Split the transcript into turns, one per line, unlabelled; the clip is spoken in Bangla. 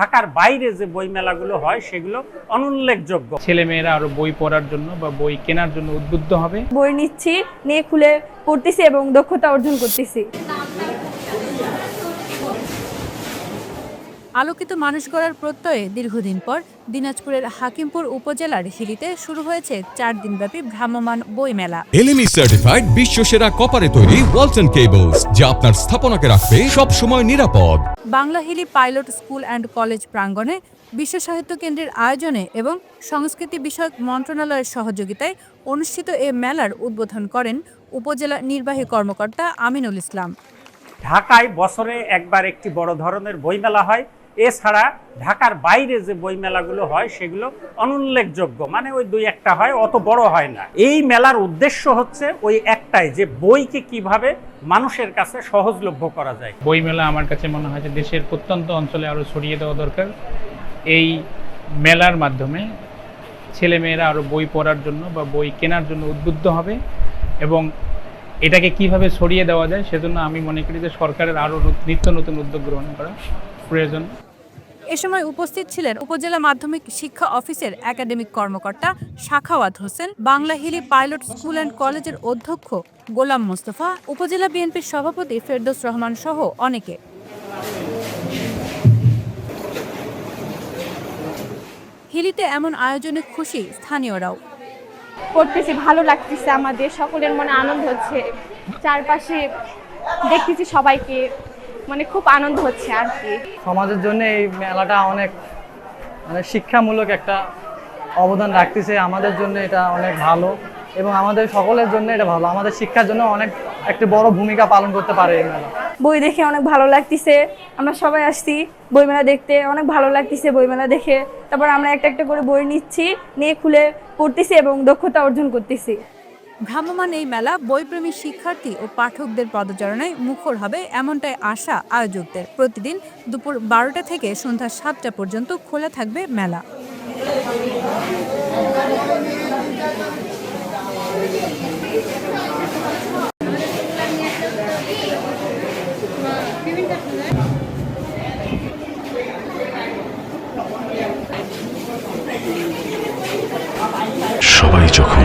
ঢাকার বাইরে যে বই মেলাগুলো হয় সেগুলো অনুল্লেখযোগ্য।
ছেলে মেয়েরা আরও বই পড়ার জন্য বা বই কেনার জন্য উদ্বুদ্ধ হবে।
বই নিচ্ছি নিয়ে খুলে পড়তেছি এবং দক্ষতা অর্জন করতেছি।
আলোকিত মানুষ গড়ার প্রত্যয়ে দীর্ঘদিন পর দিনাজপুরের হাকিমপুর উপজেলার হিলিতে শুরু হয়েছে চার দিনব্যাপী ভ্রাম্যমাণ বইমেলা।
এলএমই সার্টিফাইড বিশ্বসেরা কপারে তৈরি ওয়ালটন কেবলস যা আপনার স্থাপনাকে রাখবে সব সময় নিরাপদ।
Bangla Hili pilot school and college প্রাঙ্গণে বিশ্ব সাহিত্য কেন্দ্রের আয়োজনে এবং সংস্কৃতি বিষয়ক মন্ত্রণালয়ের সহযোগিতায় অনুষ্ঠিত এ মেলার উদ্বোধন করেন উপজেলা নির্বাহী কর্মকর্তা আমিনুল ইসলাম।
ঢাকায় বছরে একবার একটি বড় ধরনের বইমেলা হয়। এছাড়া ঢাকার বাইরে যে বইমেলাগুলো হয়, সেগুলো অনুল্লেখযোগ্য। মানে ওই দুই একটা হয়, অত বড় হয় না। এই মেলার উদ্দেশ্য হচ্ছে ওই একটাই, যে বইকে কীভাবে মানুষের কাছে সহজলভ্য করা যায়।
বইমেলা আমার কাছে মনে হয় যে দেশের প্রত্যন্ত অঞ্চলে আরও ছড়িয়ে দেওয়া দরকার। এই মেলার মাধ্যমে ছেলে মেয়েরা আরও বই পড়ার জন্য বা বই কেনার জন্য উদ্বুদ্ধ হবে এবং এটাকে কীভাবে ছড়িয়ে দেওয়া যায়, সেজন্য আমি মনে করি যে সরকারের আরও নিত্য নতুন উদ্যোগ গ্রহণ করা প্রয়োজন।
এ সময় উপস্থিত ছিলেন উপজেলা মাধ্যমিক শিক্ষা অফিসের একাডেমিক কর্মকর্তা Shakhawat Hossain, Bangla Hili pilot school and কলেজের অধ্যক্ষ গোলাম মোস্তফা, উপজেলা বিএনপির সভাপতি ফেরদৌস রহমান সহ অনেকে। হিলিতে এমন আয়োজনে খুশি স্থানীয়রাও।
পড়তেছি, ভালো লাগতেছে আমাদের, সকলের মনে আনন্দ হচ্ছে। চারপাশে দেখতেছি সবাইকে। মানে খুব আনন্দ হচ্ছে আর কি।
সমাজের জন্য এই মেলাটা অনেক মানে শিক্ষামূলক একটা অবদান রাখতেছে। আমাদের জন্য এটা অনেক ভালো এবং আমাদের সকলের জন্য এটা ভালো। আমাদের শিক্ষার জন্য অনেক একটি বড় ভূমিকা পালন করতে পারে এই মেলা।
বই দেখে অনেক ভালো লাগতেছে। আমরা সবাই আসছি বইমেলা দেখতে। অনেক ভালো লাগতেছে বইমেলা দেখে। তারপর আমরা একটা একটা করে বই নিচ্ছি নিয়ে খুলে পড়তেছি এবং দক্ষতা অর্জন করতেছি।
ভ্রাম্যমাণ এই মেলা বইপ্রেমী শিক্ষার্থী ও পাঠকদের পদচারণায় মুখর হবে এমনটাই আশা আয়োজকদের। প্রতিদিন দুপুর বারোটা থেকে সন্ধ্যা সাতটা পর্যন্ত খোলা থাকবে মেলা।
সবাই যখন